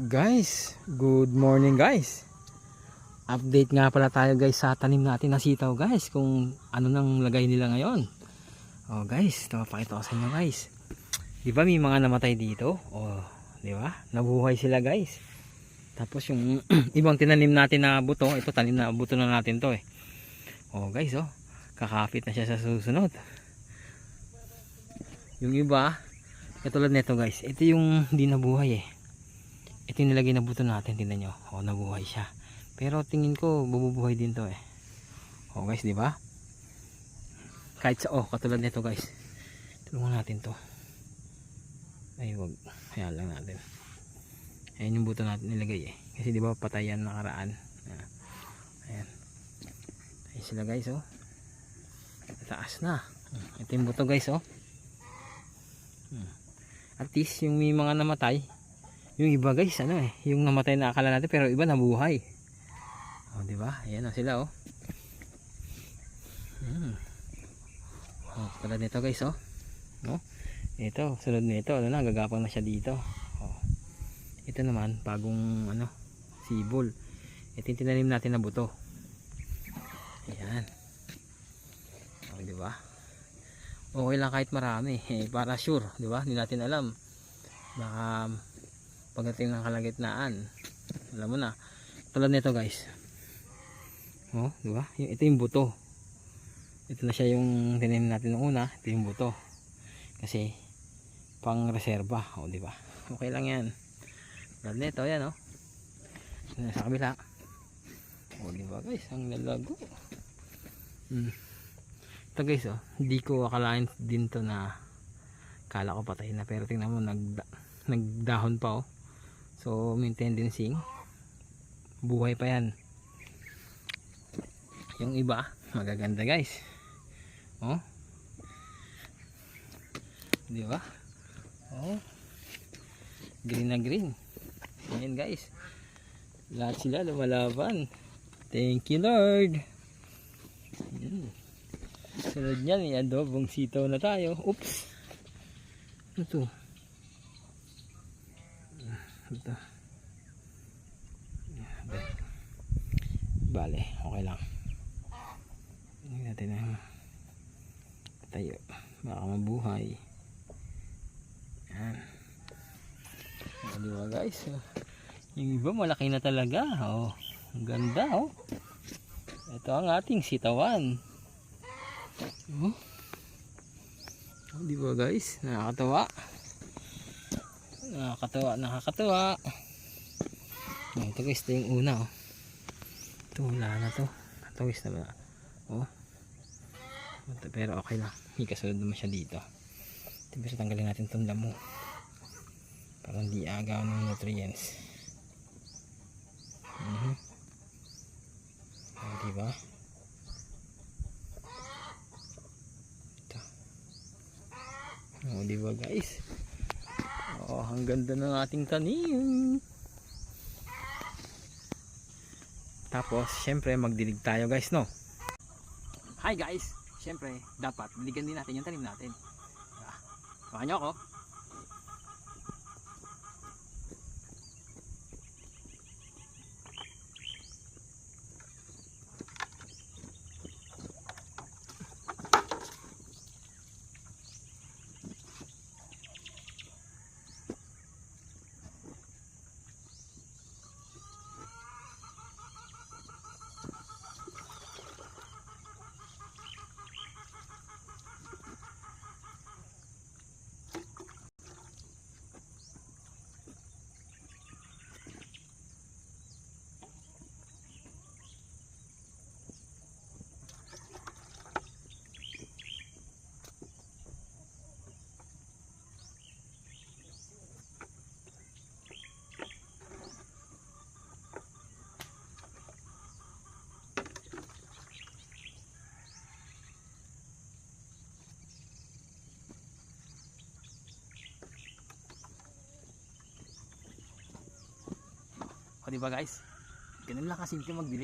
Guys, good morning guys. Update nga pala tayo guys sa tanim natin na sitaw guys kung ano nang lagay nila ngayon. Oh guys, ito papakita ko sa inyo guys. Di ba may mga namatay dito? Oh, di ba? Nabuhay sila guys. Tapos yung ibang tinanim natin na buto, ito tanim na buto na natin to eh. Oh guys, oh. Kakapit na siya sa susunod. Yung iba, katulad nito guys, ito yung hindi nabuhay eh ito nilagay na buto natin tingnan nyo. O nabuhay siya. Pero tingin ko bububuhay din to eh. O guys di ba? Kahit sa oh katulad nito guys. Tulungan natin to. Ay wag. Kaya lang natin. Ayan yung buto natin nilagay eh. Kasi di ba patay yan nakaraan. Ayan. Ayan. Sila guys oh. Taas na. Ito yung buto guys oh. Hmm. at least yung may mga namatay yung iba guys ano eh yung namatay na akala natin pero iba nabuhay. Oh di ba? Ayan na sila oh. Hmm. oh tulad nito guys oh. No? Ito sunod nito. Ano na gagapang na siya dito. Oh. Ito naman bagong ano sibol. Ito yung tinanim natin na buto. Ayan. Oh di ba? Okay lang kahit marami. Para sure di ba? Hindi natin alam. Baka pagdating ng kalagitnaan. Alam mo na. Tulad nito guys. Oh di ba? Ito yung buto. Ito na siya yung tinanim natin noong una. Ito yung buto. Kasi pang reserba. Oh di ba? Okay lang yan. Tulad nito yan oh. Sa kabila. Oh di ba guys? Ang lalago. Hmm. ito guys oh. Hindi ko akalain din to na kala ko patay na. Pero tingnan mo nag nagdahon pa oh So, may tendency buhay pa yan. Yung iba, magaganda guys. Oh. Di ba? Oh. Green na green. Ayan guys. Lahat sila lumalaban. Thank you Lord. Hmm. Sunod niyan, may adobong sitaw na tayo. Oops. Ano to? Ito. Bale, okay lang. Tingnan natin ang tayo. Baka mabuhay. Yan. Ba guys? Yung iba malaki na talaga. Oh, ang ganda oh. Ito ang ating sitawan. Oh. Oh, di ba guys? Nakakatawa nakakatawa nakakatawa. Oh, ito guys ito yung una oh. ito wala na to. Guys na ba? Oh. Pero okay lang may kasunod naman siya dito. Ito pero tanggalin natin itong damo. Para hindi agaw ng nutrients. Mm -hmm. oh, diba? Ito. Oh diba guys ang ganda ng ating tanim. Tapos, syempre, magdilig tayo guys, no? Hi guys! Syempre, dapat, diligan din natin yung tanim natin. Ah, Samahan nyo ako. O, diba guys? Ganun lang kasimple magdilig.